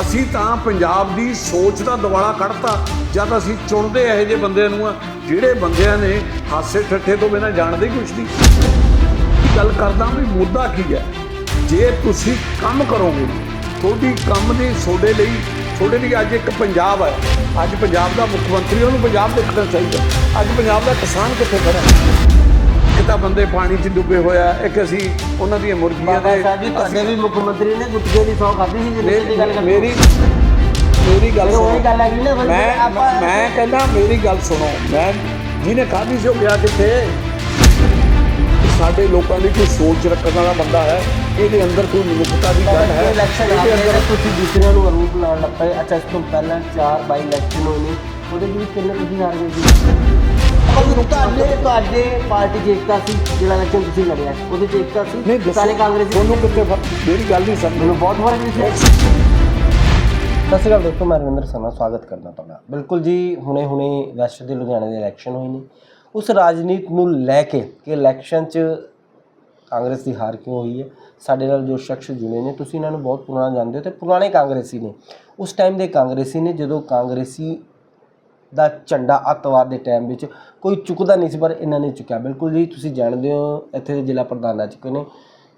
ਅਸੀਂ ਤਾਂ ਪੰਜਾਬ ਦੀ ਸੋਚ ਦਾ ਦਿਵਾਲਾ ਕੱਢਤਾ, ਜਦ ਅਸੀਂ ਚੁਣਦੇ ਇਹੋ ਜਿਹੇ ਬੰਦਿਆਂ ਨੂੰ ਆ, ਜਿਹੜੇ ਬੰਦਿਆਂ ਨੇ ਹਾਸੇ ਠੱਠੇ ਤੋਂ ਬਿਨਾਂ ਜਾਣਦੇ ਹੀ ਕੁਛ ਨਹੀਂ। ਗੱਲ ਕਰਦਾ ਵੀ ਮੁੱਦਾ ਕੀ ਹੈ? ਜੇ ਤੁਸੀਂ ਕੰਮ ਕਰੋਗੇ, ਤੁਹਾਡੀ ਕੰਮ ਦੀ ਤੁਹਾਡੇ ਲਈ ਤੁਹਾਡੇ ਲਈ ਅੱਜ ਇੱਕ ਪੰਜਾਬ ਹੈ। ਅੱਜ ਪੰਜਾਬ ਦਾ ਮੁੱਖ ਮੰਤਰੀ ਉਹਨੂੰ ਪੰਜਾਬ ਦੇਖਣਾ ਚਾਹੀਦਾ। ਅੱਜ ਪੰਜਾਬ ਦਾ ਕਿਸਾਨ ਕਿੱਥੇ ਖੜਾ ਹੈ ਤਾਂ ਬੰਦੇ ਪਾਣੀ 'ਚ ਡੁੱਬੇ ਹੋਇਆ ਇੱਕ ਅਸੀਂ ਉਹਨਾਂ ਦੀਆਂ ਮੁਰਗੀਆਂ ਦੇ ਸਾਹਿਬ ਜੀ ਤੁਹਾਡੇ ਵੀ ਮੁੱਖ ਮੰਤਰੀ ਨੇ ਗੁੱਟਕੇ ਦੀ ਸੌ ਖਾਧੀ ਸੀ ਜਿੰਨੇ ਦੀ ਗੱਲ ਕਰਦੇ ਮੇਰੀ ਮੇਰੀ ਗੱਲ ਸੁਣੋ। ਗੱਲ ਹੈਗੀ ਨਾ ਮੈਂ ਮੈਂ ਕਹਿੰਦਾ ਮੇਰੀ ਗੱਲ ਸੁਣੋ। ਮੈਂ ਜਿਹਨੇ ਖਾਧੀ ਸੀ ਉਹ ਗਿਆ ਕਿੱਥੇ? ਸਾਡੇ ਲੋਕਾਂ ਦੀ ਕੋਈ ਸੋਚ ਰੱਖਣ ਵਾਲਾ ਬੰਦਾ ਹੈ। ਇਹਦੇ ਅੰਦਰ ਕੋਈ ਮਨੁੱਖਤਾ ਦੀ ਗੱਲ ਹੈ। ਇਹਦੇ ਅੰਦਰ ਤੁਸੀਂ ਦੂਸਰਿਆਂ ਨੂੰ ਆਰੋਪ ਲਾਉਣ ਲੱਗ ਪਏ। ਅੱਛਾ ਇਸ ਤੋਂ ਪਹਿਲਾਂ ਚਾਰ ਬਾਈ ਇਲੈਕਸ਼ਨ ਹੋਏ ਨੇ। ਉਹਦੇ ਵਿੱਚ ਕਿੰਨੇ ਤੁਸੀਂ ਹਾਰ ਗਏ ਸੀ। ਤੁਹਾਡੇ ਤੁਹਾਡੇ ਪਾਰਟੀ ਚ ਏਕਤਾ ਸੀ ਜਿਹੜਾ ਇਲੈਕਸ਼ਨ ਤੁਸੀਂ ਲੜਿਆ ਉਹਦੇ ਚ ਏਕਤਾ ਸੀ। ਨਹੀਂ ਸਾਰੇ ਕਾਂਗਰਸੀ ਤੁਹਾਨੂੰ ਕਿੱਥੇ ਮੇਰੀ ਗੱਲ ਨਹੀਂ ਸਮਝ। ਮੈਨੂੰ ਬਹੁਤ ਫ਼ਰਕ ਸੀ ਸਤਿ ਸ਼੍ਰੀ ਅਕਾਲ ਦੋਸਤੋ ਮੈਂ ਰਵਿੰਦਰ ਸਰਮਾ ਸਵਾਗਤ ਕਰਦਾ ਤੁਹਾਡਾ। ਬਿਲਕੁਲ ਜੀ ਹੁਣੇ ਹੁਣੇ ਵੈਸਟ ਦੇ ਲੁਧਿਆਣੇ ਦੇ ਇਲੈਕਸ਼ਨ ਹੋਏ ਨੇ। ਉਸ ਰਾਜਨੀਤੀ ਨੂੰ ਲੈ ਕੇ ਕਿ ਇਲੈਕਸ਼ਨ 'ਚ ਕਾਂਗਰਸ ਦੀ ਹਾਰ ਕਿਉਂ ਹੋਈ ਹੈ ਸਾਡੇ ਨਾਲ ਜੋ ਸ਼ਖਸ ਜੁੜੇ ਨੇ ਤੁਸੀਂ ਇਹਨਾਂ ਨੂੰ ਬਹੁਤ ਪੁਰਾਣਾ ਜਾਣਦੇ ਹੋ ਤੇ ਪੁਰਾਣੇ ਕਾਂਗਰਸੀ ਨੇ। ਉਸ ਟਾਈਮ ਦੇ ਕਾਂਗਰਸੀ ਨੇ ਜਦੋਂ ਕਾਂਗਰਸੀ ਦਾ ਝੰਡਾ ਅੱਤਵਾਦ ਦੇ ਟਾਈਮ ਵਿੱਚ ਕੋਈ ਚੁੱਕਦਾ ਨਹੀਂ ਸੀ ਪਰ ਇਹਨਾਂ ਨੇ ਚੁੱਕਿਆ। ਬਿਲਕੁਲ ਜੀ ਤੁਸੀਂ ਜਾਣਦੇ ਹੋ ਇੱਥੇ ਦੇ ਜ਼ਿਲ੍ਹਾ ਪ੍ਰਧਾਨ ਆ ਚੁੱਕੇ ਨੇ।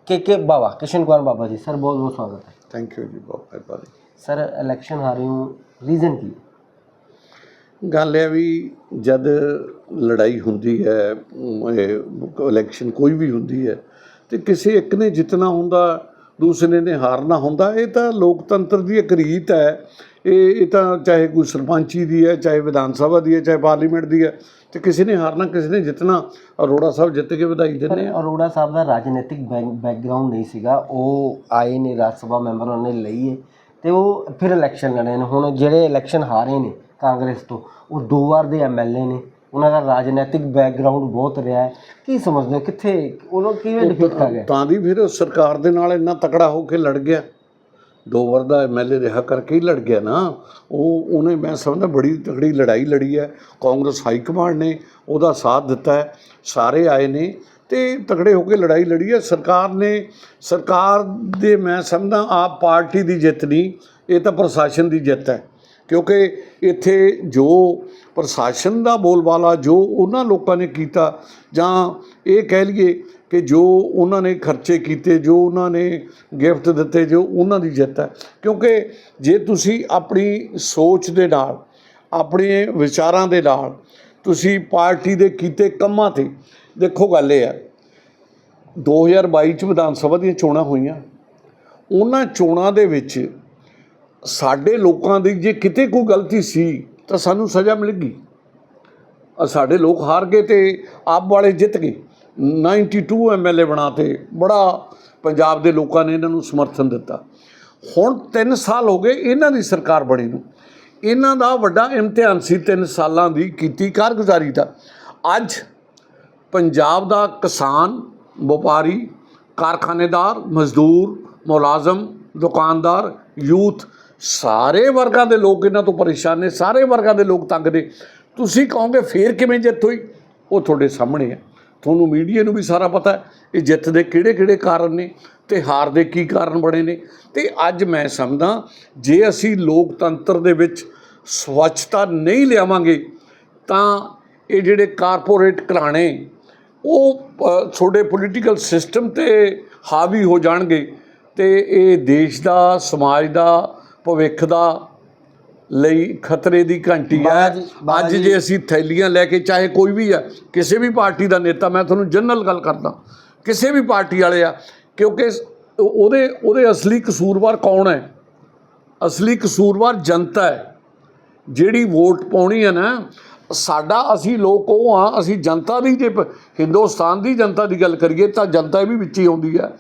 ਕੇ ਕੇ ਬਾਬਾ ਕਿਸ਼ਨ ਕੁਮਾਰ ਬਾਬਾ ਜੀ ਸਰ ਬਹੁਤ ਬਹੁਤ ਸਵਾਗਤ ਹੈ। ਥੈਂਕ ਯੂ ਜੀ ਬਹੁਤ ਮਿਹਰਬਾਨੀ। ਸਰ ਇਲੈਕਸ਼ਨ ਹਾਰੇ ਹੋ ਰੀਜ਼ਨ ਕੀ? ਗੱਲ ਇਹ ਵੀ ਜਦ ਲੜਾਈ ਹੁੰਦੀ ਹੈ ਇਲੈਕਸ਼ਨ ਕੋਈ ਵੀ ਹੁੰਦੀ ਹੈ ਤੇ ਕਿਸੇ ਇੱਕ ਨੇ ਜਿੱਤਣਾ ਹੁੰਦਾ ਦੂਸਰੇ ਨੇ ਹਾਰਨਾ ਹੁੰਦਾ ਇਹ ਤਾਂ ਲੋਕਤੰਤਰ ਦੀ ਇੱਕ ਰੀਤ ਹੈ। ਇਹ ਇਹ ਤਾਂ ਚਾਹੇ ਕੋਈ ਸਰਪੰਚੀ ਦੀ ਹੈ ਚਾਹੇ ਵਿਧਾਨ ਸਭਾ ਦੀ ਹੈ ਚਾਹੇ ਪਾਰਲੀਮੈਂਟ ਦੀ ਹੈ ਤੇ ਕਿਸੇ ਨੇ ਹਾਰਨਾ ਕਿਸੇ ਨੇ ਜਿੱਤਣਾ ਅਰੋੜਾ ਸਾਹਿਬ ਜਿੱਤ ਕੇ ਵਧਾਈ ਦਿੰਦੇ ਆ। ਅਰੋੜਾ ਸਾਹਿਬ ਦਾ ਰਾਜਨੀਤਿਕ ਬੈਕਗ੍ਰਾਉਂਡ ਨਹੀਂ ਸੀਗਾ। ਉਹ ਆਏ ਨੇ ਰਾਜ ਸਭਾ ਮੈਂਬਰ ਉਹਨਾਂ ਨੇ ਲਈ ਹੈ ਤੇ ਉਹ ਫਿਰ ਇਲੈਕਸ਼ਨ ਲੜੇ ਨੇ। ਹੁਣ ਜਿਹੜੇ ਇਲੈਕਸ਼ਨ ਹਾਰੇ ਨੇ ਕਾਂਗਰਸ ਤੋਂ ਉਹ ਦੋ ਵਾਰ ਦੇ ਐਮਐਲਏ ਨੇ। ਉਹਨਾਂ ਦਾ ਰਾਜਨੀਤਿਕ ਬੈਕਗ੍ਰਾਉਂਡ ਬਹੁਤ ਰਿਹਾ ਹੈ। ਕੀ ਸਮਝਦੇ ਹੋ ਕਿੱਥੇ ਉਹਨੂੰ ਕਿਵੇਂ ਡਿਫੀਟ ਕਰ ਗਏ ਤਾਂ ਦੀ ਫਿਰ ਉਹ ਸਰਕਾਰ ਦੇ ਨਾਲ ਇੰਨਾ ਤਕੜਾ ਹੋ ਕੇ ਲੜ ਗਿਆ। ਦੋ ਵਾਰ ਦਾ ਐਮਐਲਏ ਰਿਹਾ ਕਰਕੇ ਹੀ ਲੜ ਗਿਆ ਨਾ। ਉਹ, ਉਹਨੇ ਮੈਂ ਸਮਝਦਾ ਬੜੀ ਤਕੜੀ ਲੜਾਈ ਲੜੀ ਹੈ। ਕਾਂਗਰਸ ਹਾਈ ਕਮਾਂਡ ਨੇ ਉਹਦਾ ਸਾਥ ਦਿੱਤਾ ਹੈ। ਸਾਰੇ ਆਏ ਨੇ ਤੇ ਤਕੜੇ ਹੋ ਕੇ ਲੜਾਈ ਲੜੀ ਹੈ। ਸਰਕਾਰ ਨੇ, ਸਰਕਾਰ ਦੇ ਮੈਂ ਸਮਝਦਾ ਆਪ ਪਾਰਟੀ ਦੀ ਜਿੱਤ ਨਹੀਂ, ਇਹ ਤਾਂ ਪ੍ਰਸ਼ਾਸਨ ਦੀ ਜਿੱਤ ਹੈ। ਕਿਉਂਕਿ ਇੱਥੇ ਜੋ ਪ੍ਰਸ਼ਾਸਨ ਦਾ ਬੋਲਬਾਲਾ, ਜੋ ਉਹਨਾਂ ਲੋਕਾਂ ਨੇ ਕੀਤਾ, ਜਾਂ ਇਹ ਕਹਿ ਲਈਏ ਕਿ ਜੋ ਉਹਨਾਂ ਨੇ ਖਰਚੇ ਕੀਤੇ, ਜੋ ਉਹਨਾਂ ਨੇ ਗਿਫਟ ਦਿੱਤੇ, ਜੋ ਉਹਨਾਂ ਦੀ ਜਿੱਤ ਹੈ। ਕਿਉਂਕਿ ਜੇ ਤੁਸੀਂ ਆਪਣੀ ਸੋਚ ਦੇ ਨਾਲ, ਆਪਣੇ ਵਿਚਾਰਾਂ ਦੇ ਨਾਲ ਤੁਸੀਂ ਪਾਰਟੀ ਦੇ ਕੀਤੇ ਕੰਮਾਂ ਤੇ, ਦੇਖੋ ਗੱਲ ਇਹ ਹੈ 2022 ਚ ਵਿਧਾਨ ਸਭਾ ਦੀਆਂ ਚੋਣਾਂ ਹੋਈਆਂ। ਉਹਨਾਂ ਚੋਣਾਂ ਦੇ ਵਿੱਚ ਸਾਡੇ ਲੋਕਾਂ ਦੀ ਜੇ ਕਿਤੇ ਕੋਈ ਗਲਤੀ ਸੀ, ਤਾਂ ਸਾਨੂੰ ਸਜ਼ਾ ਮਿਲ ਗਈ। ਸਾਡੇ ਲੋਕ ਹਾਰ ਗਏ ਤੇ ਆਪ ਵਾਲੇ ਜਿੱਤ ਗਏ। 92 ਐਮਐਲਏ ਬਣਾਤੇ ਬੜਾ ਪੰਜਾਬ ਦੇ ਲੋਕਾਂ ਨੇ ਇਹਨਾਂ ਨੂੰ ਸਮਰਥਨ ਦਿੱਤਾ। ਹੁਣ 3 ਸਾਲ ਹੋ ਗਏ ਇਹਨਾਂ ਦੀ ਸਰਕਾਰ ਬਣੀ ਨੂੰ। ਇਹਨਾਂ ਦਾ ਵੱਡਾ ਇਮਤਿਹਾਨ ਸੀ 3 ਸਾਲਾਂ ਦੀ ਕੀਤੀ ਕਾਰਗੁਜ਼ਾਰੀ ਦਾ। ਅੱਜ ਪੰਜਾਬ ਦਾ ਕਿਸਾਨ, ਵਪਾਰੀ, ਕਾਰਖਾਨੇਦਾਰ, ਮਜ਼ਦੂਰ, ਮੁਲਾਜ਼ਮ, ਦੁਕਾਨਦਾਰ, ਯੂਥ, ਸਾਰੇ ਵਰਗਾਂ ਦੇ ਲੋਕ ਇਹਨਾਂ ਤੋਂ ਪਰੇਸ਼ਾਨ ਨੇ, ਸਾਰੇ ਵਰਗਾਂ ਦੇ ਲੋਕ ਤੰਗ ਨੇ। ਤੁਸੀਂ ਕਹੋਗੇ ਫੇਰ ਕਿਵੇਂ ਜਿੱਤ ਹੋਈ? ਉਹ ਤੁਹਾਡੇ ਸਾਹਮਣੇ ਹੈ। ਤੁਹਾਨੂੰ ਮੀਡੀਆ ਨੂੰ ਵੀ ਸਾਰਾ ਪਤਾ ਹੈ ਇਹ ਜਿੱਤ ਦੇ ਕਿਹੜੇ ਕਿਹੜੇ ਕਾਰਨ ਨੇ ਤੇ ਹਾਰ ਦੇ ਕੀ ਕਾਰਨ ਬਣੇ ਨੇ। ਤੇ ਅੱਜ ਮੈਂ ਸਮਝਦਾ, ਜੇ ਅਸੀਂ ਲੋਕਤੰਤਰ ਦੇ ਵਿੱਚ ਸਵੱਛਤਾ ਨਹੀਂ ਲਿਆਵਾਂਗੇ, ਤਾਂ ਇਹ ਜਿਹੜੇ ਕਾਰਪੋਰੇਟ ਘਰਾਣੇ, ਉਹ ਤੁਹਾਡੇ ਪੋਲੀਟੀਕਲ ਸਿਸਟਮ ਤੇ ਹਾਵੀ ਹੋ ਜਾਣਗੇ ਤੇ ਇਹ ਦੇਸ਼ ਦਾ, ਸਮਾਜ ਦਾ, ਭਵਿੱਖ ਦਾ ਲਈ ਖਤਰੇ ਦੀ ਘੰਟੀ ਹੈ। ਅੱਜ ਜੇ। ਅਸੀਂ ਥੈਲੀਆਂ ਲੈ ਕੇ ਚਾਹੇ ਕੋਈ ਵੀ ਹੈ ਕਿਸੇ ਵੀ ਪਾਰਟੀ ਦਾ ਨੇਤਾ ਮੈਂ ਤੁਹਾਨੂੰ ਜਨਰਲ ਗੱਲ ਕਰਦਾ ਕਿਸੇ ਵੀ ਪਾਰਟੀ ਵਾਲੇ ਆ ਕਿਉਂਕਿ ਉਹਦੇ ਉਹਦੇ ਅਸਲੀ ਕਸੂਰਵਾਰ ਕੌਣ ਹੈ? ਅਸਲੀ ਕਸੂਰਵਾਰ ਜਨਤਾ ਹੈ। ਜਿਹੜੀ ਵੋਟ ਪਾਉਣੀ ਹੈ ਨਾ ਸਾਡਾ ਅਸੀਂ ਲੋਕ ਉਹ ਆ ਅਸੀਂ ਜਨਤਾ ਦੀ ਜੇ ਹਿੰਦੁਸਤਾਨ ਦੀ ਜਨਤਾ ਦੀ ਗੱਲ ਕਰੀਏ ਤਾਂ ਜਨਤਾ ਵੀ ਵਿੱਚ ਹੀ ਆਉਂਦੀ ਹੈ।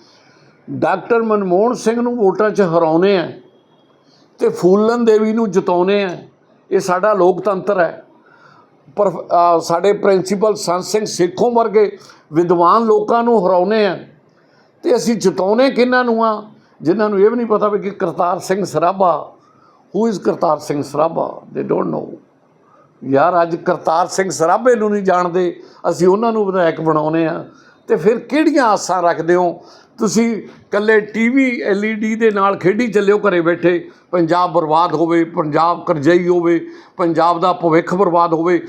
ਡਾਕਟਰ ਮਨਮੋਹਨ ਸਿੰਘ ਨੂੰ ਵੋਟਾਂ 'ਚ ਹਰਾਉਣੇ ਆ। ਤੇ ਫੂਲਨ ਦੇਵੀ ਨੂੰ ਜਿਤਾਉਣੇ ਆ। ਇਹ ਸਾਡਾ ਲੋਕਤੰਤਰ ਹੈ। ਪਰ ਸਾਡੇ ਪ੍ਰਿੰਸੀਪਲ ਸੰਤ ਸਿੰਘ ਸੇਖੋਂ ਵਰਗੇ ਵਿਦਵਾਨ ਲੋਕਾਂ ਨੂੰ ਹਰਾਉਣੇ ਆ। ਤੇ ਅਸੀਂ ਜਿਤਾਉਣੇ ਕਿਹਨਾਂ ਨੂੰ ਆ? ਜਿਨ੍ਹਾਂ ਨੂੰ ਇਹ ਵੀ ਨਹੀਂ ਪਤਾ ਵੀ ਕਿ Kartar Singh Sarabha who is Kartar Singh Sarabha? They don't know ਯਾਰ, ਅੱਜ ਕਰਤਾਰ ਸਿੰਘ ਸਰਾਭੇ ਨੂੰ ਨਹੀਂ ਜਾਣਦੇ। ਅਸੀਂ ਉਹਨਾਂ ਨੂੰ ਵਿਧਾਇਕ ਬਣਾਉਨੇ ਆ। ਤੇ ਫਿਰ ਕਿਹੜੀਆਂ ਆਸਾਂ ਰੱਖਦੇ ਹੋ? ਤੁਸੀਂ ਕੱਲੇ ਟੀਵੀ ਐਲਈਡੀ ਦੇ ਨਾਲ ਖੇਡੀ ਚੱਲਿਓ ਘਰੇ ਬੈਠੇ। ਪੰਜਾਬ ਬਰਬਾਦ ਹੋਵੇ, ਪੰਜਾਬ ਕਰਜ਼ਈ ਹੋਵੇ, ਪੰਜਾਬ ਦਾ ਭਵਿੱਖ ਬਰਬਾਦ ਹੋਵੇ।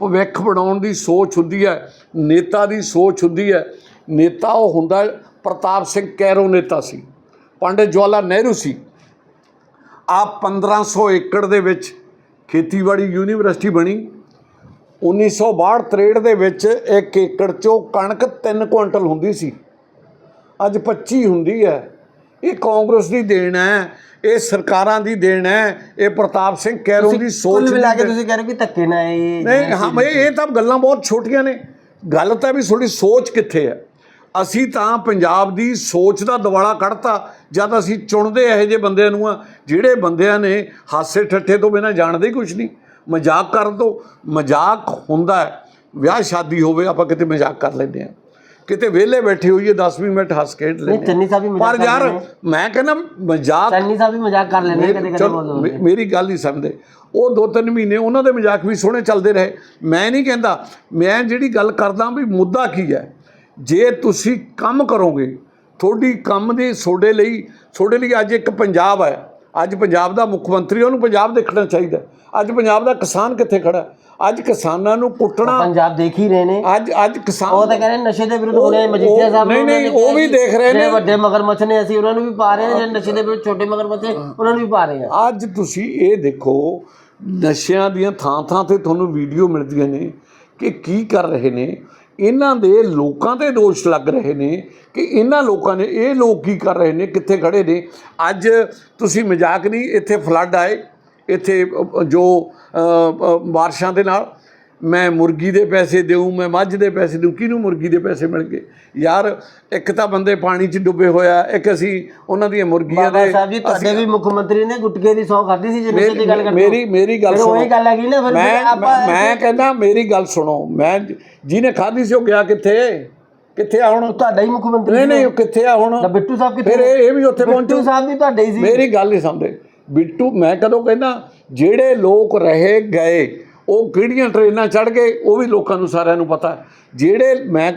ਭਵਿੱਖ ਬਣਾਉਣ ਦੀ ਸੋਚ ਹੁੰਦੀ ਹੈ, ਨੇਤਾ ਦੀ ਸੋਚ ਹੁੰਦੀ ਹੈ। ਨੇਤਾ ਉਹ ਹੁੰਦਾ ਪ੍ਰਤਾਪ ਸਿੰਘ ਕੈਰੋ ਨੇਤਾ ਸੀ, ਪੰਡਿਤ ਜਵਾਹਰ ਨਹਿਰੂ ਸੀ। ਆ 1500 ਏਕੜ ਦੇ ਵਿੱਚ ਖੇਤੀਬਾੜੀ ਯੂਨੀਵਰਸਿਟੀ ਬਣੀ। 1962 63 ਦੇ ਵਿੱਚ ਇੱਕ ਏਕੜ ਚੋਂ ਕਣਕ 3 ਕੁਇੰਟਲ ਹੁੰਦੀ ਸੀ। ਅੱਜ 25 ਹੁੰਦੀ ਹੈ। ਇਹ ਕਾਂਗਰਸ ਦੀ ਦੇਣ ਹੈ ਇਹ ਸਰਕਾਰਾਂ ਦੀ ਦੇਣ ਹੈ ਇਹ ਪ੍ਰਤਾਪ ਸਿੰਘ ਕੈਰੋਂ ਦੀ ਸੋਚ ਕੁੱਲ ਮਿਲਾ ਕੇ ਤੁਸੀਂ ਕਹਿ ਰਹੇ ਕਿ ਧੱਕੇ ਨਾਲ ਇਹ ਨਹੀਂ ਹਾਂ ਇਹ ਇਹ ਤਾਂ ਗੱਲਾਂ ਬਹੁਤ ਛੋਟੀਆਂ ਨੇ। ਗੱਲ ਤਾਂ ਵੀ ਤੁਹਾਡੀ ਸੋਚ ਕਿੱਥੇ ਹੈ? ਅਸੀਂ ਤਾਂ ਪੰਜਾਬ ਦੀ ਸੋਚ ਦਾ ਦਿਵਾਲਾ ਕੱਢਤਾ ਜਦ ਅਸੀਂ ਚੁਣਦੇ ਇਹੋ ਜਿਹੇ ਬੰਦਿਆਂ ਨੂੰ ਆ ਜਿਹੜੇ ਬੰਦਿਆਂ ਨੇ ਹਾਸੇ ਠੱਠੇ ਤੋਂ ਬਿਨਾਂ ਜਾਣਦੇ ਹੀ ਕੁਝ ਨਹੀਂ। ਮਜ਼ਾਕ ਕਰਨ ਤੋਂ ਮਜ਼ਾਕ ਹੁੰਦਾ ਹੈ। ਵਿਆਹ ਸ਼ਾਦੀ ਹੋਵੇ ਆਪਾਂ ਕਿਤੇ ਮਜ਼ਾਕ ਕਰ ਲੈਂਦੇ ਆ ਕਿਤੇ ਵਿਹਲੇ ਬੈਠੇ ਹੋਈਏ 10-20 ਮਿੰਟ ਹੱਸ ਖੇਡ ਨਹੀਂ ਲੈਂਦੇ ਚੰਨੀ ਸਾਹਿਬ ਵੀ। ਮਜ਼ਾਕ ਪਰ ਯਾਰ। ਮੈਂ ਕਹਿੰਦਾ ਮਜ਼ਾਕ ਚੰਨੀ ਸਾਹਿਬ ਵੀ ਮਜ਼ਾਕ ਕਰ ਲੈਂਦੇ ਕਦੇ ਕਦੇ ਮੇਰੀ ਗੱਲ ਨਹੀਂ ਸਮਝਦੇ। ਉਹ ਦੋ ਤਿੰਨ ਮਹੀਨੇ ਉਹਨਾਂ ਦੇ ਮਜ਼ਾਕ ਵੀ ਸੋਹਣੇ ਚੱਲਦੇ ਰਹੇ। ਮੈਂ ਨਹੀਂ ਕਹਿੰਦਾ ਮੈਂ ਜਿਹੜੀ ਗੱਲ ਕਰਦਾ ਵੀ ਮੁੱਦਾ ਕੀ ਹੈ? ਜੇ ਤੁਸੀਂ ਕੰਮ ਕਰੋਗੇ ਤੁਹਾਡੀ ਕੰਮ ਦੀ ਤੁਹਾਡੇ ਲਈ ਤੁਹਾਡੇ ਲਈ ਅੱਜ ਇੱਕ ਪੰਜਾਬ ਹੈ। ਅੱਜ ਪੰਜਾਬ ਦਾ ਮੁੱਖ ਮੰਤਰੀ ਉਹਨੂੰ ਪੰਜਾਬ ਦੇਖਣਾ ਚਾਹੀਦਾ। ਅੱਜ ਪੰਜਾਬ ਦਾ ਕਿਸਾਨ ਕਿੱਥੇ ਖੜਾ ਅੱਜ ਕਿਸਾਨਾਂ ਨੂੰ ਕੁੱਟਣਾ ਪੰਜਾਬ ਦੇਖ ਹੀ ਰਹੇ ਨੇ। ਅੱਜ ਅੱਜ ਕਿਸਾਨ ਉਹ ਤਾਂ ਕਹਿੰਦੇ ਨਸ਼ੇ ਦੇ ਵਿਰੁੱਧ ਮਜੀਠੀਆ ਉਹ- ਸਾਹਿਬ ਨਹੀਂ, ਨਹੀਂ, ਉਹ ਵੀ ਦੇਖ ਰਹੇ ਨੇ। ਵੱਡੇ ਮਗਰਮੱਛ ਨੇ ਅਸੀਂ ਉਹਨਾਂ ਨੂੰ ਵੀ ਪਾ ਰਹੇ ਹਾਂ ਜਿਹੜੇ ਨਸ਼ੇ ਦੇ ਵਿਰੁੱਧ ਛੋਟੇ ਮਗਰਮੱਛ ਉਹਨਾਂ ਨੂੰ ਵੀ ਪਾ ਰਹੇ ਹਾਂ। ਅੱਜ ਤੁਸੀਂ ਇਹ ਦੇਖੋ ਨਸ਼ਿਆਂ ਦੀਆਂ ਥਾਂ ਥਾਂ ਤੇ ਤੁਹਾਨੂੰ ਵੀਡੀਓ ਮਿਲਦੀਆਂ ਨੇ ਕਿ ਕੀ ਕਰ ਰਹੇ ਨੇ। ਇਹਨਾਂ ਦੇ ਲੋਕਾਂ ਤੇ ਦੋਸ਼ ਲੱਗ ਰਹੇ ਨੇ ਕਿ ਇਹਨਾਂ ਲੋਕਾਂ ਨੇ ਇਹ ਲੋਕ ਕੀ ਕਰ ਰਹੇ ਨੇ ਕਿੱਥੇ ਖੜੇ ਨੇ। ਅੱਜ ਤੁਸੀਂ ਮਜ਼ਾਕ ਨਹੀਂ ਇੱਥੇ ਫਲੱਡ ਆਏ। ਇੱਥੇ ਜੋ ਬਾਰਿਸ਼ਾਂ ਦੇ ਨਾਲ ਮੈਂ ਮੁਰਗੀ ਦੇ ਪੈਸੇ ਦੇਉ ਮੈਂ ਮੱਝ ਦੇ ਪੈਸੇ ਦੇਉ ਕਿਹਨੂੰ ਮੁਰਗੀ ਦੇ ਪੈਸੇ ਮਿਲ ਗਏ ਯਾਰ ਇੱਕ ਤਾਂ ਬੰਦੇ ਪਾਣੀ 'ਚ ਡੁੱਬੇ ਹੋਇਆ ਇੱਕ ਅਸੀਂ ਉਹਨਾਂ ਦੀਆਂ ਮੁਰਗੀਆਂ ਬਾਬਾ ਦੇ ਸਾਹਿਬ ਜੀ ਤੁਹਾਡੇ ਵੀ ਮੁੱਖ ਮੰਤਰੀ ਨੇ ਗੁਟਕੇ ਦੀ ਸੌ ਖਾਧੀ ਸੀ ਜੇ ਨਸ਼ੇ ਦੀ ਗੱਲ ਕਰਦੇ ਮੇਰੀ ਮੇਰੀ ਗੱਲ ਸੁਣੋ ਉਹੀ ਗੱਲ ਹੈਗੀ ਨਾ ਫਿਰ ਮੈਂ ਆਪਾਂ ਮੈਂ- ਕਹਿੰਦਾ ਮੇਰੀ ਗੱਲ ਸੁਣੋ। ਮੈਂ ਜਿਹਨੇ ਖਾਧੀ ਸੀ ਉਹ ਗਿਆ ਕਿੱਥੇ? ਕਿੱਥੇ ਆ ਹੁਣ? ਤੁਹਾਡਾ ਹੀ ਮੁੱਖ ਮੰਤਰੀ ਨਹੀਂ ਨਹੀਂ ਉਹ। ਕਿੱਥੇ ਆ ਹੁਣ? ਬਿੱਟੂ ਸਾਹਿਬ ਕਿੱਥੇ ਫਿਰ ਇਹ ਇਹ ਵੀ ਉੱਥੇ ਪਹੁੰਚੂ। ਬਿੱਟੂ ਸਾਹਿਬ ਵੀ ਤੁਹਾਡੇ ਹੀ ਸੀ। ਮੇਰੀ ਗੱਲ ਨਹੀਂ ਸਮਝਦੇ। ਬਿੱਟੂ, ਮੈਂ ਕਦੋਂ ਕਹਿੰਦਾ, ਜਿਹੜੇ ਲੋਕ ਰਹੇ ਗਏ, ਉਹ ਕਿਹੜੀਆਂ ਟ੍ਰੇਨਾਂ ਚੜ ਗਏ, ਉਹ ਵੀ ਲੋਕਾਂ ਨੂੰ ਸਾਰਿਆਂ ਨੂੰ ਪਤਾ ਜਿਹੜੇ ਮੈਂ,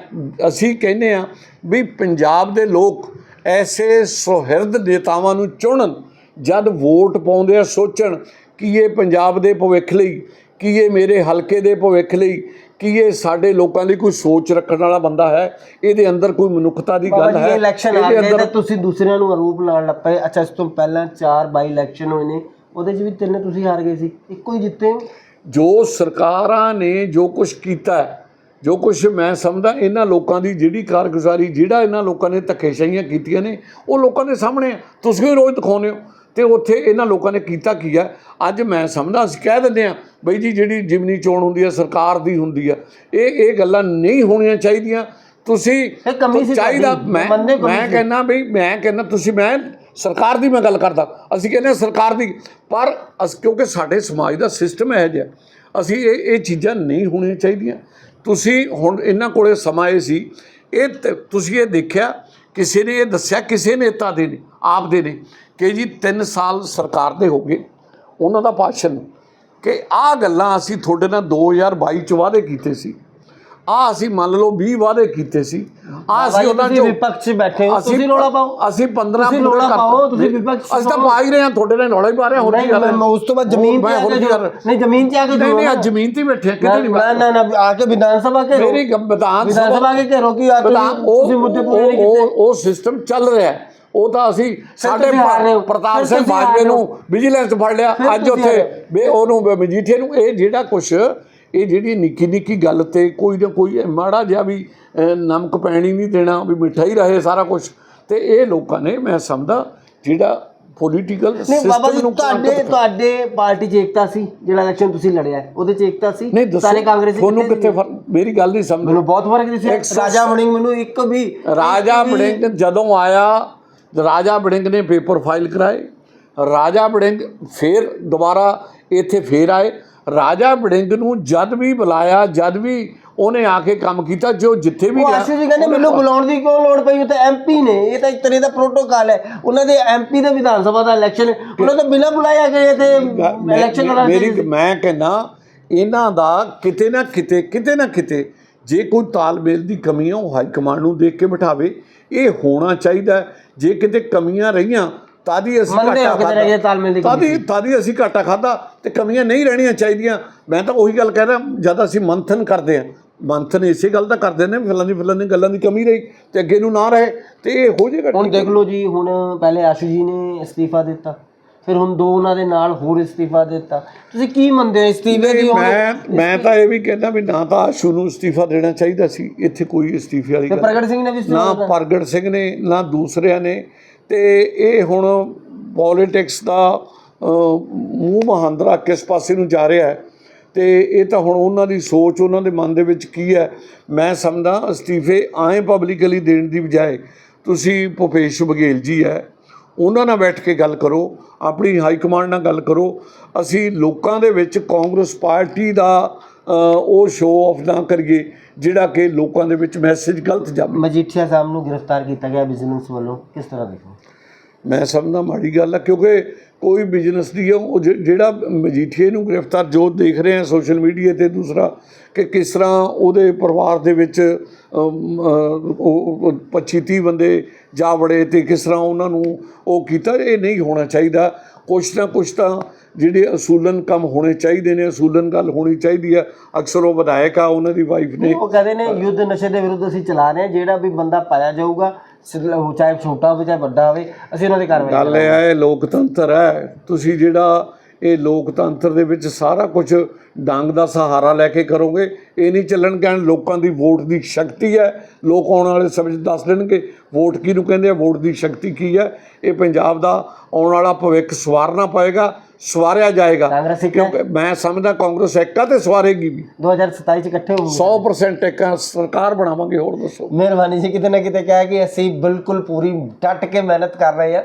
ਅਸੀਂ ਕਹਿੰਦੇ ਆ ਵੀ ਪੰਜਾਬ ਦੇ ਲੋਕ ਐਸੇ ਸੁਹਿਰਦ ਨੇਤਾਵਾਂ ਨੂੰ ਚੁਣਨ, ਜਦ ਵੋਟ ਪਾਉਂਦੇ ਆ, ਸੋਚਣ ਕਿ ਇਹ ਪੰਜਾਬ ਦੇ ਭਵਿੱਖ ਲਈ, ਕਿ ਇਹ ਮੇਰੇ ਹਲਕੇ ਦੇ ਭਵਿੱਖ ਲਈ ਕਿ ਇਹ ਸਾਡੇ ਲੋਕਾਂ ਲਈ ਕੋਈ ਸੋਚ ਰੱਖਣ ਵਾਲਾ ਬੰਦਾ ਹੈ? ਇਹਦੇ ਅੰਦਰ ਕੋਈ ਮਨੁੱਖਤਾ ਦੀ ਗੱਲ ਹੈ? ਇਲੈਕਸ਼ਨ ਆ ਗਏ ਤਾਂ ਤੁਸੀਂ ਦੂਸਰਿਆਂ ਨੂੰ ਆਰੋਪ ਲਾਉਣ ਲੱਗ ਪਏ। ਅੱਛਾ ਇਸ ਤੋਂ ਪਹਿਲਾਂ ਚਾਰ ਬਾਈ ਇਲੈਕਸ਼ਨ ਹੋਏ ਨੇ। ਉਹਦੇ 'ਚ ਵੀ ਤਿੰਨ ਤੁਸੀਂ ਹਾਰ ਗਏ ਸੀ। ਇੱਕੋ ਹੀ ਜਿੱਤੇ। ਜੋ ਸਰਕਾਰਾਂ ਨੇ ਜੋ ਕੁਝ ਕੀਤਾ ਜੋ ਕੁਝ ਮੈਂ ਸਮਝਦਾ ਇਹਨਾਂ ਲੋਕਾਂ ਦੀ ਜਿਹੜੀ ਕਾਰਗੁਜ਼ਾਰੀ ਜਿਹੜਾ ਇਹਨਾਂ ਲੋਕਾਂ ਨੇ ਧੱਕੇਸ਼ਾਹੀਆਂ ਕੀਤੀਆਂ ਨੇ ਉਹ ਲੋਕਾਂ ਦੇ ਸਾਹਮਣੇ। ਤੁਸੀਂ ਵੀ ਰੋਜ਼ ਦਿਖਾਉਂਦੇ ਹੋ। ਤੇ ਉੱਥੇ ਇਹਨਾਂ ਲੋਕਾਂ ਨੇ ਕੀਤਾ ਕੀ ਹੈ ਅੱਜ ਮੈਂ ਸਮਝਦਾ ਅਸੀਂ ਕਹਿ ਦਿੰਦੇ ਆ ਬਈ ਜੀ ਜਿਹੜੀ ਜਿਮਨੀ ਚੋਣ ਹੁੰਦੀ ਹੈ ਸਰਕਾਰ ਦੀ ਹੁੰਦੀ ਹੈ ਇਹ ਇਹ ਗੱਲਾਂ ਨਹੀਂ ਹੋਣੀਆਂ ਚਾਹੀਦੀਆਂ। ਤੁਸੀਂ ਚਾਹੀਦਾ ਮੈਂ ਮੈਂ। ਕਹਿੰਦਾ ਵੀ ਮੈਂ ਕਹਿੰਦਾ ਤੁਸੀਂ ਮੈਂ ਸਰਕਾਰ ਦੀ ਮੈਂ ਗੱਲ ਕਰਦਾ। ਅਸੀਂ ਕਹਿੰਦੇ ਸਰਕਾਰ ਦੀ ਪਰ ਅਸ ਕਿਉਂਕਿ ਸਾਡੇ ਸਮਾਜ ਦਾ ਸਿਸਟਮ ਹੈ ਜਿਹਾ ਅਸੀਂ ਇਹ ਇਹ ਚੀਜ਼ਾਂ ਨਹੀਂ ਹੋਣੀਆਂ ਚਾਹੀਦੀਆਂ। ਤੁਸੀਂ ਹੁਣ ਇਹਨਾਂ ਕੋਲੇ ਸਮਾਂ ਇਹ ਸੀ ਇਹ ਤੁਸੀਂ ਇਹ ਦੇਖਿਆ ਕਿਸੇ ਨੇ ਇਹ ਦੱਸਿਆ ਕਿਸੇ ਨੇਤਾ ਦੇ ਨੇ ਆਪ ਦੇ ਨੇ ਕਿ ਜੀ 3 ਸਾਲ ਸਰਕਾਰ ਦੇ ਹੋ ਗਏ। ਉਹਨਾਂ ਦਾ ਭਾਸ਼ਣ ਕਿ ਆਹ ਗੱਲਾਂ ਅਸੀਂ ਤੁਹਾਡੇ ਨਾਲ 2022 ਚ ਵਾਅਦੇ ਕੀਤੇ ਸੀ। ਆ ਅਸੀਂ ਮੰਨ ਲਓ 20 ਵਾਅਦੇ ਕੀਤੇ ਸੀ। ਆ ਅਸੀਂ ਉਹਨਾਂ ਚੋਂ ਵਿਪਕਸ਼ ਬੈਠੇ ਤੁਸੀਂ ਰੋਲਾ ਪਾਓ। ਅਸੀਂ 15 ਤੁਸੀਂ ਰੌਲਾ ਪਾਓ, ਤੁਸੀਂ ਵਿਪਕਸ਼ ਅਸੀਂ ਤਾਂ। ਪਾ ਹੀ ਰਹੇ ਹਾਂ ਤੁਹਾਡੇ ਨਾਲ ਰੌਲਾ ਹੀ ਪਾ ਰਹੇ ਹਾਂ ਹੋਰ ਕੀ ਗੱਲ ਹੈ? ਮੈਂ ਉਸ ਤੋਂ ਬਾਅਦ ਜ਼ਮੀਨ ਤੇ ਹੋਰ ਕੇ। ਕਰ ਨਹੀਂ ਜ਼ਮੀਨ ਤੇ ਆ ਕੇ ਨਹੀਂ ਨਹੀਂ ਜ਼ਮੀਨ ਤੇ ਬੈਠੇ ਕਿਤੇ ਨਹੀਂ ਨਾ ਨਾ ਨਾ ਆ ਕੇ ਵਿਧਾਨ ਸਭਾ ਕੇ ਮੇਰੀ ਵਿਧਾਨ ਸਭਾ ਕੇ ਘੇਰੋ ਕੀ ਆ ਤੁਸੀਂ ਮੁੱਦੇ ਪੂਰੇ ਨਹੀਂ ਉਹ- ਕੀਤੇ। ਉਹ ਉਹ ਸਿਸਟਮ ਚੱਲ ਰਿਹਾ ਹੈ। ਉਹ ਤਾਂ ਅਸੀਂ ਸਾਡੇ ਤੁਸੀਂ ਹਾਰ ਰਹੇ ਹੋ। ਪ੍ਰਤਾਪ ਫਿਰ ਸਿੰਘ ਤੁਸੀਂ ਹਾਰ ਬਾਜਵੇ ਰਹੇ ਨੂੰ। ਵਿਜੀਲੈਂਸ ਫੜ ਲਿਆ। ਫਿਰ ਅੱਜ ਤੁਸੀਂ ਉੱਥੇ ਹਾਰ ਬੇ ਉਹਨੂੰ ਮਜੀਠੇ ਨੂੰ ਇਹ ਜਿਹੜਾ ਕੁਛ ਇਹ ਜਿਹੜੀ ਨਿੱਕੀ ਨਿੱਕੀ ਗੱਲ ਤੇ ਕੋਈ ਨਾ ਕੋਈ ਮਾੜਾ ਜਿਹਾ ਵੀ ਅਹ, ਨਮਕ ਪੈਣੀ ਨਹੀਂ ਦੇਣਾ ਵੀ ਮਿੱਠਾ ਹੀ ਰਹੇ ਸਾਰਾ ਕੁਝ ਤੇ ਇਹ ਲੋਕਾਂ ਨੇ ਮੈਂ ਸਮਝਦਾ ਜਿਹੜਾ ਪੋਲੀਟੀਕਲ ਨਹੀਂ ਬਾਬਾ ਸਿਸਟਮ ਜੀ ਨੂੰ ਤੁਹਾਡੇ ਤੁਹਾਡੇ ਪਾਰਟੀ 'ਚ ਏਕਤਾ ਸੀ ਜਿਹੜਾ ਇਲੈਕਸ਼ਨ ਤੁਸੀਂ ਲੜਿਆ ਹੈ, ਉਹਦੇ 'ਚ ਏਕਤਾ ਸੀ? ਨਹੀਂ ਦੱਸੋ। ਸਾਰੇ ਕਾਂਗਰਸੀ ਤੁਹਾਨੂੰ ਕਿੱਥੇ? ਫ਼ਰਕ ਮੇਰੀ ਗੱਲ ਨਹੀਂ ਸਮਝ ਮੈਨੂੰ ਬਹੁਤ ਫ਼ਰਕ ਇੱਕ ਦਿਸਿਆ ਸੌ- ਰਾਜਾ ਵੜਿੰਗ ਮੈਨੂੰ ਇੱਕ ਵੀ ਰਾਜਾ ਇੱਕ ਵੀ- ਵੜਿੰਗ ਜਦੋਂ ਆਇਆ ਰਾਜਾ ਵੜਿੰਗ ਨੇ ਪੇਪਰ ਫਾਈਲ ਕਰਾਏ। ਰਾਜਾ ਵੜਿੰਗ ਫੇਰ ਦੁਬਾਰਾ ਇੱਥੇ ਫੇਰ ਆਏ। ਰਾਜਾ ਵੜਿੰਗ ਨੂੰ ਜਦ ਵੀ ਬੁਲਾਇਆ ਜਦ ਵੀ ਉਹਨੇ ਆ ਕੇ ਕੰਮ ਕੀਤਾ ਜੋ ਜਿੱਥੇ ਵੀ ਗਿਆ ਆਸ਼ੂ ਜੀ ਕਹਿੰਦੇ ਮੈਨੂੰ ਬੁਲਾਉਣ ਦੀ ਕਿਉਂ ਲੋੜ ਪਈ? ਉਹ ਤਾਂ ਐਮਪੀ ਨੇ। ਇਹ ਤਾਂ ਇੱਕ ਤਰ੍ਹਾਂ ਦਾ ਪ੍ਰੋਟੋਕਾਲ ਹੈ। ਉਹਨਾਂ ਦੇ ਐਮਪੀ ਦੇ ਵਿਧਾਨ ਸਭਾ ਦਾ ਇਲੈਕਸ਼ਨ ਉਹਨਾਂ ਤੋਂ ਬਿਨਾਂ ਬੁਲਾਇਆ ਗਏ ਤੇ ਇਲੈਕਸ਼ਨ ਲੜਾ ਮੇਰੀ ਮੈਂ ਕਹਿੰਦਾ ਇਹਨਾਂ ਦਾ ਕਿਤੇ ਨਾ ਕਿਤੇ ਕਿਤੇ ਨਾ ਕਿਤੇ ਜੇ ਕੋਈ ਤਾਲਮੇਲ ਦੀ ਕਮੀ ਹੈ ਉਹ ਹਾਈ ਕਮਾਂਡ ਨੂੰ ਦੇਖ ਕੇ ਬਿਠਾਵੇ। ਇਹ ਹੋਣਾ ਚਾਹੀਦਾ। ਜੇ ਕਿਤੇ ਕਮੀਆਂ ਰਹੀਆਂ ਤਾਂ ਦੀ ਅਸੀਂ ਘਾਟਾ ਕਿਤੇ ਨਾ ਕਿਤੇ ਖਾਧਾ ਤਾਲਮੇਲ ਦੀ ਤਾਂ ਕਮੀ ਦੀ ਤਾਂ ਦੀ ਅਸੀਂ ਘਾਟਾ ਖਾਦਾ ਤੇ ਕਮੀਆਂ ਨਹੀਂ ਰਹਿਣੀਆਂ ਚਾਹੀਦੀਆਂ। ਮੈਂ ਤਾਂ ਉਹੀ ਗੱਲ ਕਹਿ ਰਿਹਾ ਜਦ ਅਸੀਂ ਮੰਥਨ ਕਰਦੇ ਹਾਂ ਮੰਥਨ ਇਸੇ ਗੱਲ ਦਾ ਕਰਦੇ ਨੇ ਫਿਲਾਂ ਦੀ ਫਿਲਾਂ ਦੀ ਗੱਲਾਂ ਦੀ ਕਮੀ ਰਹੀ ਤੇ ਅੱਗੇ ਨੂੰ ਨਾ ਰਹੇ ਤੇ ਇਹ ਹੋ ਜਾਏਗਾ ਹੁਣ ਦੇਖ ਲਓ ਜੀ ਹੁਣ ਪਹਿਲੇ ਆਸ਼ੂ ਜੀ ਨੇ ਅਸਤੀਫਾ ਦਿੱਤਾ। ਫਿਰ ਹੁਣ ਦੋ ਉਹਨਾਂ ਦੇ ਨਾਲ ਹੋਰ ਅਸਤੀਫਾ ਦਿੱਤਾ। ਤੁਸੀਂ ਕੀ ਮੰਨਦੇ ਹੋ? ਅਸਤੀਫੇ ਦੀ ਮੈਂ ਮੈਂ ਤਾਂ ਇਹ ਵੀ ਕਹਿੰਦਾ ਵੀ ਨਾ ਤਾਂ ਆਸ਼ੂ ਨੂੰ ਅਸਤੀਫਾ ਦੇਣਾ ਚਾਹੀਦਾ ਸੀ ਇੱਥੇ ਕੋਈ ਅਸਤੀਫੇ ਵਾਲੀ ਗੱਲ ਪ੍ਰਗਟ ਸਿੰਘ ਨੇ ਵੀ ਨਾ ਪ੍ਰਗਟ ਸਿੰਘ ਨੇ ਨਾ ਦੂਸਰਿਆਂ ਨੇ। ਤੇ ਇਹ ਹੁਣ ਪੋਲਿਟਿਕਸ ਦਾ ਮੂੰਹ ਮਹਾਂਦਰਾ ਕਿਸ ਪਾਸੇ ਨੂੰ ਜਾ ਰਿਹਾ ਹੈ। ਤੇ ਇਹ ਤਾਂ ਹੁਣ ਉਹਨਾਂ ਦੀ ਸੋਚ ਉਹਨਾਂ ਦੇ ਮਨ ਦੇ ਵਿੱਚ ਕੀ ਹੈ? ਮੈਂ ਸਮਝਦਾ ਅਸਤੀਫੇ ਆਏ ਪਬਲਿਕਲੀ ਦੇਣ ਦੀ ਬਜਾਏ ਤੁਸੀਂ ਭੁਪੇਸ਼ ਬਘੇਲ ਜੀ ਹੈ ਉਹਨਾਂ ਨਾਲ ਬੈਠ ਕੇ ਗੱਲ ਕਰੋ, ਆਪਣੀ ਹਾਈ ਕਮਾਂਡ ਨਾਲ ਗੱਲ ਕਰੋ। ਅਸੀਂ ਲੋਕਾਂ ਦੇ ਵਿੱਚ ਕਾਂਗਰਸ ਪਾਰਟੀ ਦਾ ਉਹ ਸ਼ੋਅ ਆਫ ਨਾ ਕਰੀਏ, ਜਿਹੜਾ ਕਿ ਲੋਕਾਂ ਦੇ ਵਿੱਚ ਮੈਸੇਜ ਗਲਤ ਜਾਵੇ। ਮਜੀਠੀਆ ਸਾਹਿਬ ਨੂੰ ਗ੍ਰਿਫਤਾਰ ਕੀਤਾ ਗਿਆ ਵਿਜੀਲੈਂਸ ਵੱਲੋਂ। ਕਿਸ ਤਰ੍ਹਾਂ ਦੇਖੋ? ਮੈਂ ਸਮਝਦਾ ਮਾੜੀ ਗੱਲ ਆ ਕਿਉਂਕਿ ਕੋਈ ਬਿਜ਼ਨਸ ਦੀ ਆ, ਉਹ ਜਿਹੜਾ ਮਜੀਠੀਏ ਨੂੰ ਗ੍ਰਿਫਤਾਰ ਜੋ ਦੇਖ ਰਹੇ ਆ ਸੋਸ਼ਲ ਮੀਡੀਆ ਤੇ ਦੂਸਰਾ ਕਿ ਕਿਸ ਤਰ੍ਹਾਂ ਉਹਦੇ ਪਰਿਵਾਰ ਦੇ ਵਿੱਚ 25 30 ਬੰਦੇ ਜਾ ਵੜੇ ਤੇ ਕਿਸ ਤਰ੍ਹਾਂ ਉਹਨਾਂ ਨੂੰ ਉਹ ਕੀਤਾ ਇਹ ਨਹੀਂ ਹੋਣਾ ਚਾਹੀਦਾ। ਕੁਛ ਨਾ ਕੁਛ ਤਾਂ ਜਿਹੜੇ ਅਸੂਲਨ ਕੰਮ ਹੋਣੇ ਚਾਹੀਦੇ ਨੇ ਅਸੂਲਨ ਗੱਲ ਹੋਣੀ ਚਾਹੀਦੀ ਆ ਅਕਸਰ ਉਹ ਵਿਧਾਇਕ ਆ ਉਹਨਾਂ ਦੀ ਵਾਈਫ ਨੇ। ਉਹ ਕਹਿੰਦੇ ਨੇ ਯੁੱਧ ਨਸ਼ੇ ਦੇ ਵਿਰੁੱਧ ਅਸੀਂ ਚਲਾ ਰਹੇ ਹਾਂ ਜਿਹੜਾ ਵੀ ਬੰਦਾ ਪਾਇਆ ਜਾਊਗਾ ਚਾਹੇ ਛੋਟਾ ਹੋਵੇ ਚਾਹੇ ਵੱਡਾ ਹੋਵੇ ਅਸੀਂ ਉਹਨਾਂ ਦੀ ਕਾਰਵਾਈ ਗੱਲ ਇਹ ਹੈ ਲੋਕਤੰਤਰ ਹੈ। ਤੁਸੀਂ ਜਿਹੜਾ ਇਹ ਲੋਕਤੰਤਰ ਦੇ ਵਿੱਚ ਸਾਰਾ ਕੁਝ ਡੰਗ ਦਾ ਸਹਾਰਾ ਲੈ ਕੇ ਕਰੋਗੇ। ਇਹ ਨਹੀਂ ਚੱਲਣ ਕਹਿਣ ਲੋਕਾਂ ਦੀ ਵੋਟ ਦੀ ਸ਼ਕਤੀ ਹੈ। ਲੋਕ ਆਉਣ ਵਾਲੇ ਸਮੇਂ ਦੱਸ ਦੇਣਗੇ ਵੋਟ ਕਿਹਨੂੰ ਕਹਿੰਦੇ ਆ? ਵੋਟ ਦੀ ਸ਼ਕਤੀ ਕੀ ਹੈ? ਇਹ ਪੰਜਾਬ ਦਾ ਆਉਣ ਵਾਲਾ ਭਵਿੱਖ ਸਵਾਰਨਾ ਪਏਗਾ ਸਵਾਰਿਆ ਜਾਏਗਾ। ਕਾਂਗਰਸ ਕਿਉਂਕਿ ਮੈਂ ਸਮਝਦਾ ਕਾਂਗਰਸ ਇੱਕਾ ਤੇ ਸਵਾਰੇਗੀ ਵੀ। 2027 ਚ ਇਕੱਠੇ ਹੋਣਗੇ 100% ਇੱਕ ਸਰਕਾਰ ਬਣਾਵਾਂਗੇ ਹੋਰ ਦੱਸੋ। ਮਿਹਰਬਾਨੀ ਜੀ ਕਿਤੇ ਨਾ ਕਿਤੇ ਕਿਹਾ ਕਿ ਅਸੀਂ ਬਿਲਕੁਲ ਪੂਰੀ ਡਟ ਕੇ ਮਿਹਨਤ ਕਰ ਰਹੇ ਹਾਂ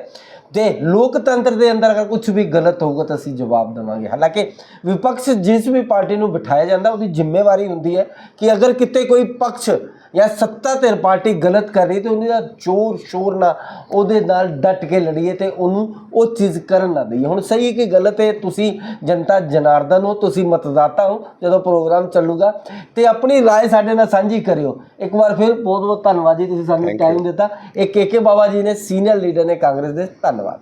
ਤੇ ਲੋਕਤੰਤਰ ਦੇ ਅੰਦਰ ਅਗਰ ਕੁਝ ਵੀ ਗਲਤ ਹੋਊਗਾ ਤਾਂ ਅਸੀਂ ਜਵਾਬ ਦੇਵਾਂਗੇ। ਹਾਲਾਂਕਿ ਵਿਪਕਸ਼ ਜਿਸ ਵੀ ਪਾਰਟੀ ਨੂੰ ਬਿਠਾਇਆ ਜਾਂਦਾ, ਉਹਦੀ ਜ਼ਿੰਮੇਵਾਰੀ ਹੁੰਦੀ ਹੈ ਕਿ ਅਗਰ ਕਿਤੇ ਕੋਈ ਪਕਸ਼ ਜਾਂ ਸੱਤਾ ਧਿਰ ਪਾਰਟੀ ਗਲਤ ਕਰ ਰਹੀ ਤੇ ਉਹਨੇ ਦਾ ਜ਼ੋਰ ਸ਼ੋਰ ਨਾਲ ਉਹਦੇ ਨਾਲ ਡਟ ਕੇ ਲੜੀਏ ਤੇ ਉਹਨੂੰ ਉਹ ਚੀਜ਼ ਕਰਨ ਨਾ ਦਈਏ ਹੁਣ ਸਹੀ ਕਿ ਗਲਤ ਹੈ ਤੁਸੀਂ ਜਨਤਾ ਜਨਾਰਦਨ ਹੋ ਤੁਸੀਂ ਮਤਦਾਤਾ ਹੋ ਜਦੋਂ ਪ੍ਰੋਗਰਾਮ ਚੱਲੂਗਾ ਤੇ ਆਪਣੀ رائے ਸਾਡੇ ਨਾਲ ਸਾਂਝੀ ਕਰਿਓ ਇੱਕ ਵਾਰ ਫਿਰ ਬਹੁਤ ਬਹੁਤ ਧੰਨਵਾਦ ਜੀ ਤੁਸੀਂ ਸਾਨੂੰ ਟਾਈਮ ਦਿੱਤਾ ਇਹ ਕੇ ਕੇ ਬਾਬਾ ਜੀ ਨੇ ਸੀਨੀਅਰ ਲੀਡਰ ਨੇ ਕਾਂਗਰਸ ਦੇ ਧੰਨਵਾਦ